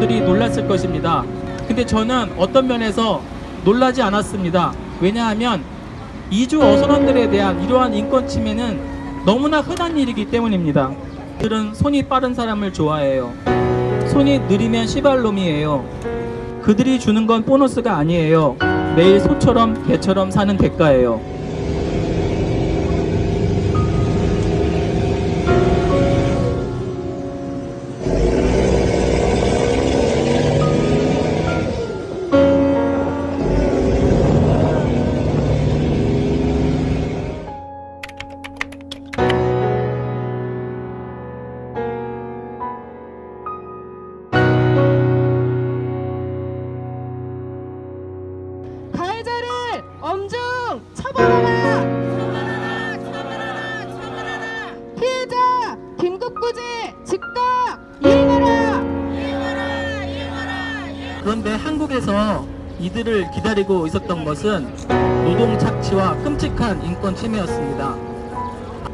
분들이 놀랐을 것입니다. 근데 저는 어떤 면에서 놀라지 않았습니다. 왜냐하면 이주 어선원들에 대한 이러한 인권 침해는 너무나 흔한 일이기 때문입니다. 그들은 손이 빠른 사람을 좋아해요. 손이 느리면 시발놈이에요. 그들이 주는 건 보너스가 아니에요. 매일 소처럼 개처럼 사는 대가예요. 가해자를 엄중 처벌하라. 피해자 김국구제 즉각 이행하라. 그런데 한국에서 이들을 기다리고 있었던 것은 노동 착취와 끔찍한 인권 침해였습니다.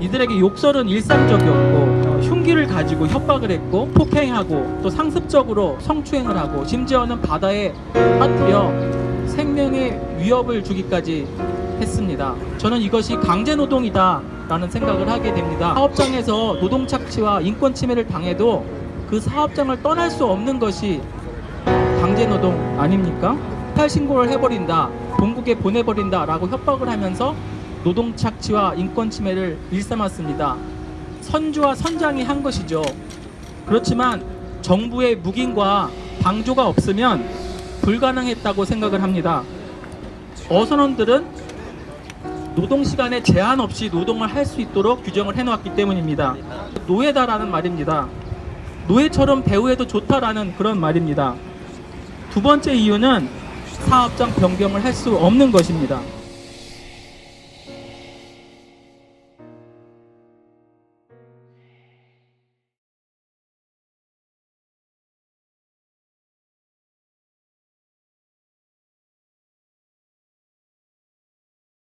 이들에게 욕설은 일상적이었고 어, 흉기를 가지고 협박을 했고 폭행하고 또 상습적으로 성추행을 하고 심지어는 바다에 빠뜨려 생명의 위협을 주기까지 했습니다. 저는 이것이 강제 노동이다 라는 생각을 하게 됩니다. 사업장에서 노동 착취와 인권 침해를 당해도 그 사업장을 떠날 수 없는 것이 강제노동 아닙니까? 탈 신고를 해버린다, 본국에 보내버린다 라고 협박을 하면서 노동 착취와 인권 침해를 일삼았습니다. 선주와 선장이 한 것이죠. 그렇지만 정부의 묵인과 방조가 없으면 불가능했다고 생각을 합니다. 어선원들은 노동 시간에 제한 없이 노동을 할 수 있도록 규정을 해놓았기 때문입니다. 노예다라는 말입니다. 노예처럼 대우해도 좋다라는 그런 말입니다. 두 번째 이유는 사업장 변경을 할 수 없는 것입니다.